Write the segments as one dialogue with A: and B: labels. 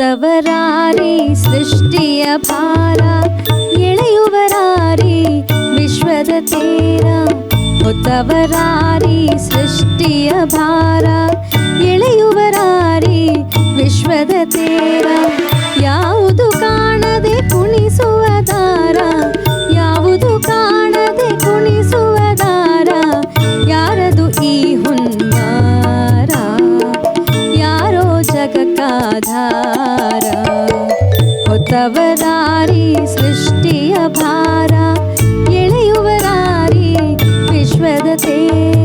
A: ಕ್ರೈಸ್ತವರಾರಿ ಸೃಷ್ಟಿಯ ಭಾರ ಎಳೆಯುವರಾರಿ ವಿಶ್ವದ ತೀರ ಹೊತ್ತವರಾರಿ ಸೃಷ್ಟಿಯ ಭಾರ ಎಳೆಯುವರಾರಿ ವಿಶ್ವದ ತೀರ ಯಾವುದು ಕಾಣದೆ ಕುಣಿಸುವ ದಾರ ಹೊತ್ತವರಾರಿ ಸೃಷ್ಟಿಯ ಭಾರ ಎಳೆಯುವರಾರಿ ವಿಶ್ವದ ತೇರ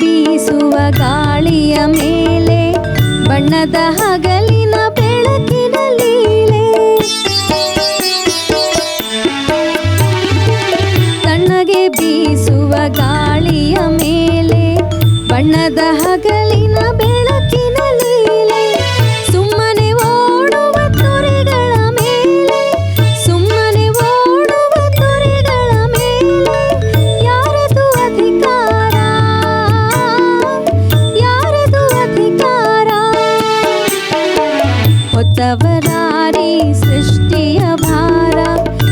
A: ಬೀಸುವ ಗಾಳಿಯ ಮೇಲೆ ಬಣ್ಣದ ಹಗಲಿನ ಬೆಳಕಿನ ಲೀಲೆ ತಣ್ಣಗೆ ಬೀಸುವ ಗಾಳಿಯ ಮೇಲೆ ಬಣ್ಣದ ಹಗಲಿನ अवरारी सृष्टि अभारा।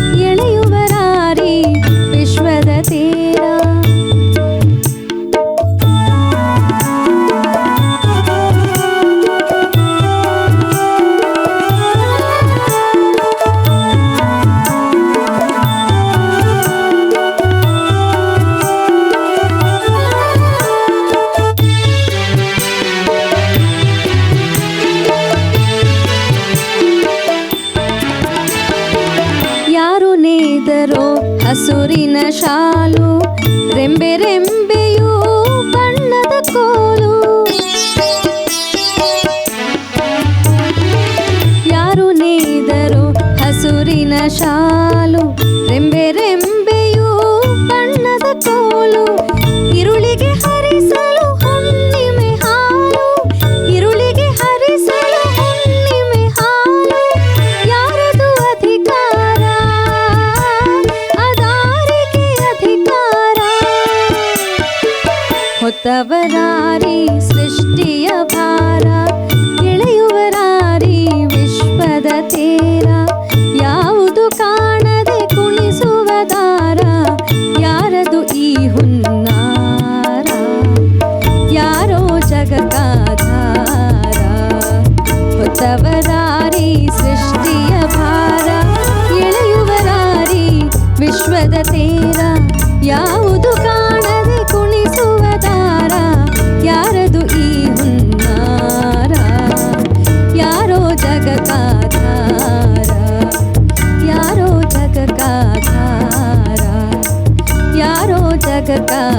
A: ಹಸುರಿನ ಶಾಲು ರೆಂಬೆ ರೆಂಬೆಯೂ ಬಣ್ಣದ ಕೋಲು. ಯಾರು ನೇದರೋ ಹಸುರಿನ ಶಾಲು ರೆಂಬೆ ಹೊತ್ತವರಾರಿ जग का